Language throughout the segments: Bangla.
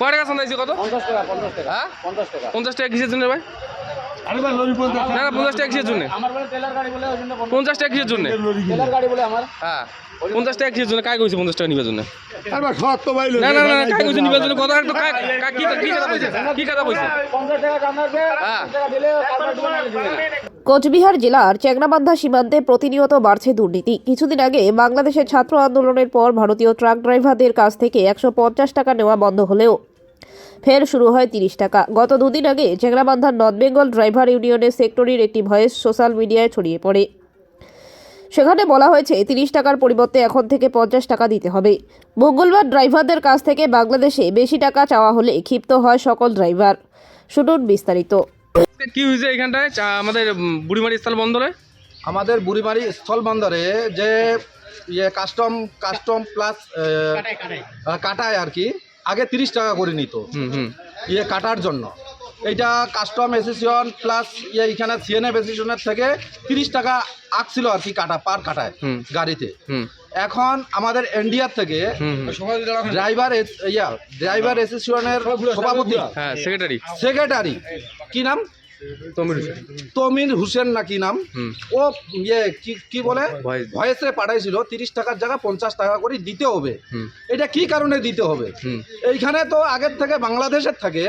কয় টাকা চান্দাইছে কত? পঞ্চাশ টাকা পঞ্চাশ টাকা। হ্যাঁ পঞ্চাশ টাকা। পঞ্চাশ টাকা। কিসের জন্য ভাই? না না পঞ্চাশ টাকা কিসের জন্য? আমার বলে টেলার গাড়ি বলে ওই জন্য পঞ্চাশ- পঞ্চাশ টাকা কিসের জন্য? টেলার গাড়ি বলে আমার। হ্যাঁ পঞ্চাশ টাকা কিসের জন্য? কায় কইছে পঞ্চাশ টাকা নিবার জন্য? আবার সব তো বাইলো না না না না, কায় কইছে নিবার জন্য? কথা একটু কায়- কায়- কি কি কথা কইছে? কি কথা কইছে? পঞ্চাশ টাকা কামড়াবে হ্যাঁ। পঞ্চাশ টাকা দিলে তারপর তোমার দিবে। না। কোচবিহার জেলার চেংরাবান্ধা সীমান্তে প্রতিনিয়ত বাড়ছে দুর্নীতি। কিছুদিন আগে বাংলাদেশের ছাত্র আন্দোলনের পর ভারতীয় ট্রাক ড্রাইভারদের কাছ থেকে একশো পঞ্চাশ টাকা নেওয়া বন্ধ হলেও ফের শুরু হয় তিরিশ টাকা। গত দুদিন আগে চেংরাবান্ধার নর্থ বেঙ্গল ড্রাইভার ইউনিয়নের সেক্টরির একটি ভয়েস সোশ্যাল মিডিয়ায় ছড়িয়ে পড়ে। সেখানে বলা হয়েছে তিরিশ টাকার পরিবর্তে এখন থেকে পঞ্চাশ টাকা দিতে হবে। মঙ্গলবার ড্রাইভারদের কাছ থেকে বাংলাদেশে বেশি টাকা চাওয়া হলে ক্ষিপ্ত হয় সকল ড্রাইভার। শুনুন বিস্তারিত। কি হয়েছে এখানটায়? আমাদের বুড়িমারি স্থল বন্দরে? আমাদের বুড়িমারি স্থলবন্দরে যে ইয়ে কাস্টম কাস্টম প্লাস কাটায় আর কি। আগে তিরিশ টাকা করে নিত। হুম হুম। ইয়ে কাটার জন্য। এইটা কাস্টম অ্যাসোসিয়েশন প্লাস ইয়ে এখানে সিএনএফ অ্যাসোসিয়েশনের থেকে তিরিশ টাকা আঁকছিল আর কি কাটা পার কাটায় গাড়িতে। এখন আমাদের ইন্ডিয়ার থেকে। ড্রাইভার এস- ইয়া ড্রাইভার অ্যাসোসিয়েশনের সভাপতি হ্যাঁ সেক্রেটারি সেক্রেটারি কি নাম? তমির হুসেন। নাকি নাম? ও ইয়ে কি কি বলে। ভয়েসে পাঠাইছিল তিরিশ টাকার জায়গা পঞ্চাশ টাকা করে দিতে হবে। এটা কি কারণে দিতে হবে? এইখানে তো আগের থেকে বাংলাদেশের থেকে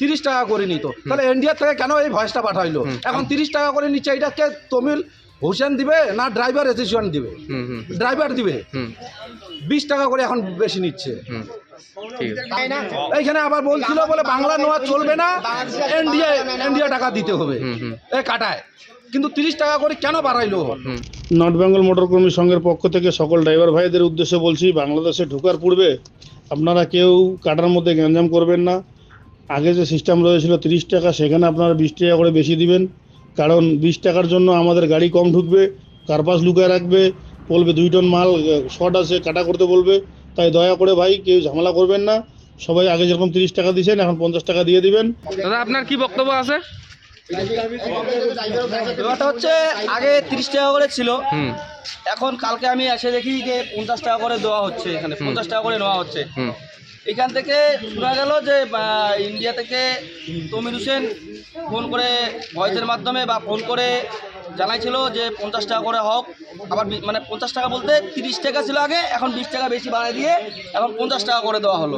তিরিশ টাকা করে নিত। তাহলে ইন্ডিয়ার থেকে কেন এই ভয়েসটা পাঠাইলো? এখন তিরিশ টাকা করে নিচ্ছে এটা কে তমিল হুসেন দিবে না ড্রাইভার অ্যাসোসিয়েশন দিবে? ড্রাইভার দিবে? বিশ টাকা করে এখন বেশি নিচ্ছে। এইখানে আবার বলছিল বলে বাংলা নেওয়া চলবে না ইন্ডিয়া ইন্ডিয়া টাকা দিতে হবে। এ কাটায়। কিন্তু তিরিশ টাকা করে কেন বাড়াইলো? নর্থ বেঙ্গল মোটর কর্মী সংঘের পক্ষ থেকে সকল ড্রাইভার ভাইদের উদ্দেশ্যে বলছি বাংলাদেশে ঢোকার পূর্বে আপনারা কেউ কাটার মধ্যে গ্যাঞ্জাম করবেন না। আগে যে সিস্টেম রয়েছিল তিরিশ টাকা সেখানে আপনারা বিশ টাকা করে বেশি দিবেন। কারণ বিশ টাকার জন্য আমাদের গাড়ি কম ঢুকবে কার্পাস লুকায় রাখবে বলবে দুই টন মাল শর্ট আছে কাটা করতে বলবে। তাই দয়া করে ভাই কেউ ঝামেলা করবেন না। সবাই আগে যেরকম তিরিশ টাকা দিয়েছেন এখন পঞ্চাশ টাকা দিয়ে দিবেন। দাদা আপনার কি বক্তব্য আছে? ব্যাপারটা হচ্ছে আগে তিরিশ টাকা করে ছিল। এখন কালকে আমি এসে দেখি যে পঞ্চাশ টাকা করে দেওয়া হচ্ছে এখানে পঞ্চাশ টাকা করে নেওয়া হচ্ছে। এখান থেকে শোনা গেল যে বা, ইন্ডিয়া থেকে তমির হোসেন ফোন করে ভয়েসের মাধ্যমে বা ফোন করে জানাইছিল যে পঞ্চাশ টাকা করে হোক। আবার মানে পঞ্চাশ টাকা বলতে তিরিশ টাকা ছিল আগে এখন বিশ টাকা বেশি বাড়ায় দিয়ে এখন পঞ্চাশ টাকা করে দেওয়া হলো।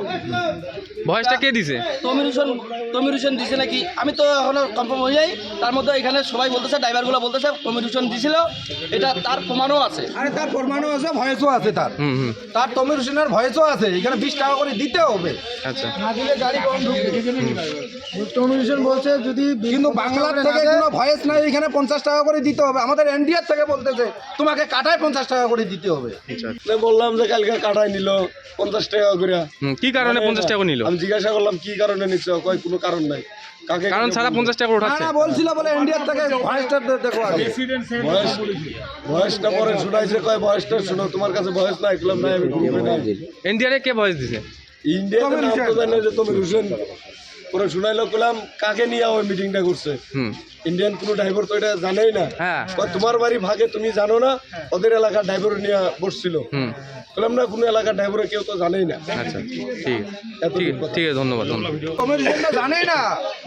ভয়েসটা কে দিছে? তমির হোসেন তমির হোসেন দিছে নাকি? আমি তো এখনও কনফার্ম হয়ে যাই তার মধ্যে এখানে সবাই বলতেছে ড্রাইভারগুলো বলতেছে তমির হোসেন দিছিল। এটা তার প্রমাণও আছে। আরে তার প্রমাণও আছে ভয়েসও আছে তার। হুম হুম। তার তমির হোসেনের ভয়েসও আছে এখানে বিশ টাকা করে দিতে হবে। আচ্ছা। কিন্তু বাংলার থেকে কোনো ভয়েস নাই এখানে পঞ্চাশ টাকা করে দিতে হবে। আমাদের ইন্ডিয়ার থেকে বলতেছে তোমাকে কাটায় পঞ্চাশ টাকা করে দিতে হবে। আচ্ছা বললাম যে কালকে কাটাই নিল পঞ্চাশ টাকা করে। কি কারণে পঞ্চাশ টাকা নিল? আমি জিজ্ঞাসা করলাম কি কারণে নিচ্ছ কয় কোনো কারণ নাই। কারণ ছাড়া পঞ্চাশ টাকা উঠাচ্ছে? না বলছিল বলে ইন্ডিয়ার থেকে ভয়েসটা দেখো আগে। বয়স পরে শুনাইছে কয় বয়সটা শুনো তোমার কাছে বয়স নাই করলাম নাই আমি গ্রুপে ইন্ডিয়ারে কে ভয়েস দিছে? ইন্ডিয়াতে নাম তো জানি যে তুমি হুসেন। পরে শুনাইলো করলাম কাকে নিয়ে ওই মিটিংটা করছে? ইন্ডিয়ান কোনো ড্রাইভার তো এটা জানেই না। হ্যাঁ। তোমার বাড়ি ভাগে তুমি জানো না ওদের এলাকার ড্রাইভার নিয়ে বসছিল। বললাম না কোনো এলাকার ড্রাইভার কেউ তো জানেই না। আচ্ছা ঠিক। ঠিক আছে ঠিক আছে ধন্যবাদ ধন্যবাদ। তমির হোসেন জানে না।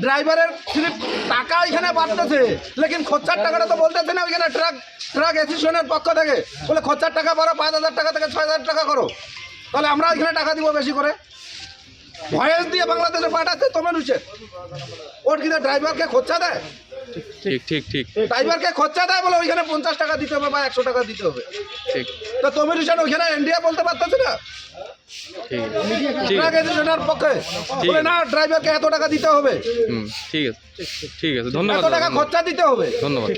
ড্রাইভারের সির্ফ টাকা এখানে বাড়তেছে লেকিন খরচার টাকাটা তো বলতেছে না ওইখানে ট্রাক ট্রাক অ্যাসোসিয়েশনের পক্ষ থেকে। বলে খরচার টাকা বাড়ো পাঁচ হাজার টাকা থেকে ছয় হাজার টাকা করো। তাহলে আমরা এখানে টাকা দিব বেশি করে? ভয়েস দিয়ে বাংলাদেশে পাঠাচ্ছে তমির হোসেন ওর কিনা ড্রাইভারকে খরচা দেয়? ঠিক ঠিক ঠিক ড্রাইভারকে খরচা দেয় বলে ওইখানে পঞ্চাশ টাকা দিতে হবে বা একশো টাকা দিতে হবে। ঠিক। তো তমির হোসেন ওইখানে ইন্ডিয়া বলতে পারতেছে না? ড্রাইভারকে এত টাকা দিতে হবে। ঠিক আছে। ঠিক আছে ধন্যবাদ এত টাকা খরচা দিতে হবে। ধন্যবাদ।